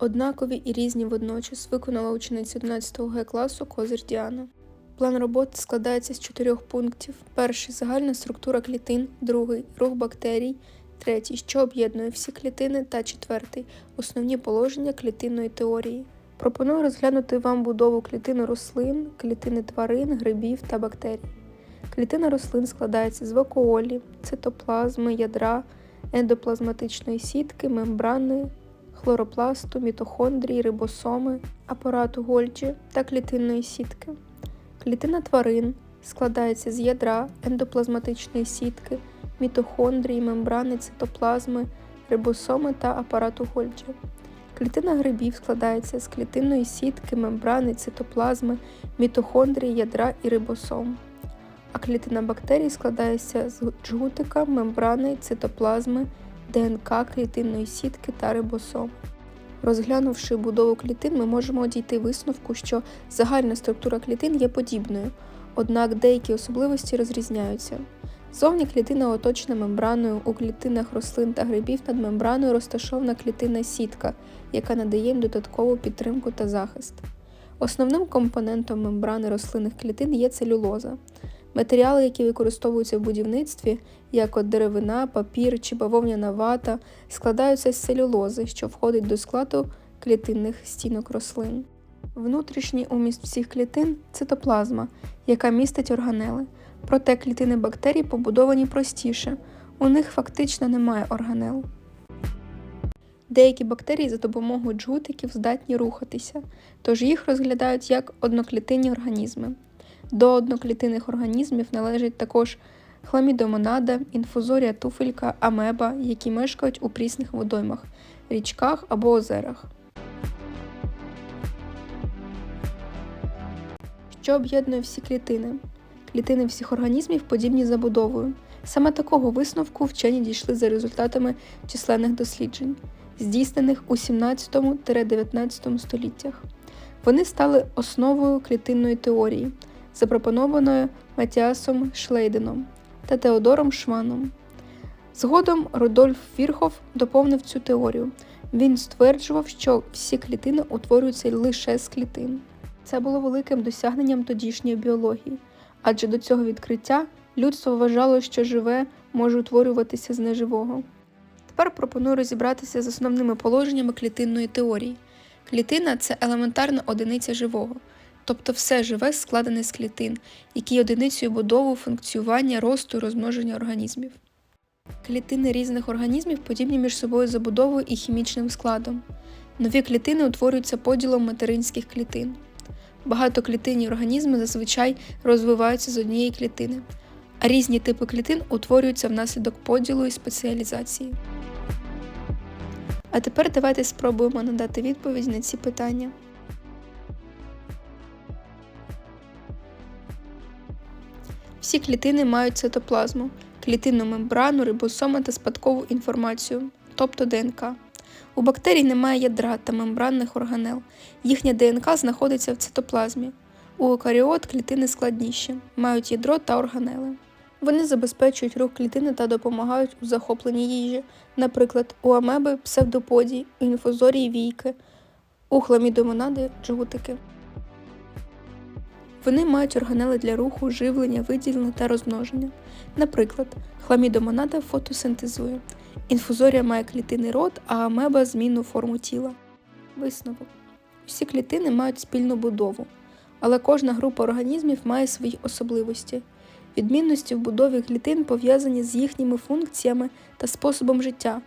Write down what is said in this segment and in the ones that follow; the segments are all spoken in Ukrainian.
Однакові і різні водночас виконала учениця 11 Г класу Козир Діана. План роботи складається з чотирьох пунктів: перший загальна структура клітин, другий рух бактерій, третій, що об'єднує всі клітини, та четвертий основні положення клітинної теорії. Пропоную розглянути вам будову клітини рослин, клітини тварин, грибів та бактерій. Клітина рослин складається з вакуолі, цитоплазми, ядра, ендоплазматичної сітки, мембрани, хлоропласту, мітохондрій, рибосоми, апарату Гольджі та клітинної сітки. Клітина тварин складається з ядра, ендоплазматичної сітки, мітохондрій, мембрани, цитоплазми, рибосоми та апарату Гольджі. Клітина грибів складається з клітинної сітки, мембрани, цитоплазми, мітохондрій, ядра і рибосом. А клітина бактерій складається з джгутика, мембрани, цитоплазми, ДНК, клітинної сітки та рибосом. Розглянувши будову клітин, ми можемо дійти висновку, що загальна структура клітин є подібною, однак деякі особливості розрізняються. Зовні клітина оточена мембраною, у клітинах рослин та грибів над мембраною розташована клітинна сітка, яка надає їм додаткову підтримку та захист. Основним компонентом мембрани рослинних клітин є целюлоза. Матеріали, які використовуються в будівництві, як от деревина, папір чи бавовняна вата, складаються з целюлози, що входить до складу клітинних стінок рослин. Внутрішній уміст всіх клітин цитоплазма, яка містить органели. Проте клітини бактерій побудовані простіше, у них фактично немає органел. Деякі бактерії за допомогою джгутиків здатні рухатися, тож їх розглядають як одноклітинні організми. До одноклітинних організмів належать також хламідомонада, інфузорія туфелька, амеба, які мешкають у прісних водоймах, річках або озерах. Що об'єднує всі клітини? Клітини всіх організмів подібні забудовою. Саме такого висновку вчені дійшли за результатами численних досліджень, здійснених у 17-19 століттях. Вони стали основою клітинної теорії, запропонованою Матіасом Шлейденом та Теодором Шваном. Згодом Рудольф Вірхов доповнив цю теорію. Він стверджував, що всі клітини утворюються лише з клітин. Це було великим досягненням тодішньої біології, адже до цього відкриття людство вважало, що живе може утворюватися з неживого. Тепер пропоную розібратися з основними положеннями клітинної теорії. Клітина це елементарна одиниця живого, тобто все живе складене з клітин, які є одиницею будову, функціювання, росту і розмноження організмів. Клітини різних організмів подібні між собою забудовою і хімічним складом. Нові клітини утворюються поділом материнських клітин. Багатоклітинні організми зазвичай розвиваються з однієї клітини, а різні типи клітин утворюються внаслідок поділу і спеціалізації. А тепер давайте спробуємо надати відповідь на ці питання. Всі клітини мають цитоплазму, клітинну мембрану, рибосоми та спадкову інформацію, тобто ДНК. У бактерій немає ядра та мембранних органел. Їхня ДНК знаходиться в цитоплазмі. У еукаріот клітини складніші, мають ядро та органели. Вони забезпечують рух клітини та допомагають у захопленні їжі, наприклад, у амеби псевдоподій, у інфузорії війки, у хламідомонади джгутики. Вони мають органели для руху, живлення, виділення та розмноження. Наприклад, хламідомонада фотосинтезує. Інфузорія має клітинний рот, а амеба змінну форму тіла. Висновок. Усі клітини мають спільну будову, але кожна група організмів має свої особливості. Відмінності в будові клітин пов'язані з їхніми функціями та способом життя.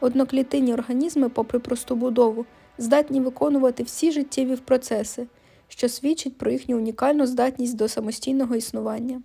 Одноклітинні організми, попри просту будову, здатні виконувати всі життєві процеси, що свідчить про їхню унікальну здатність до самостійного існування.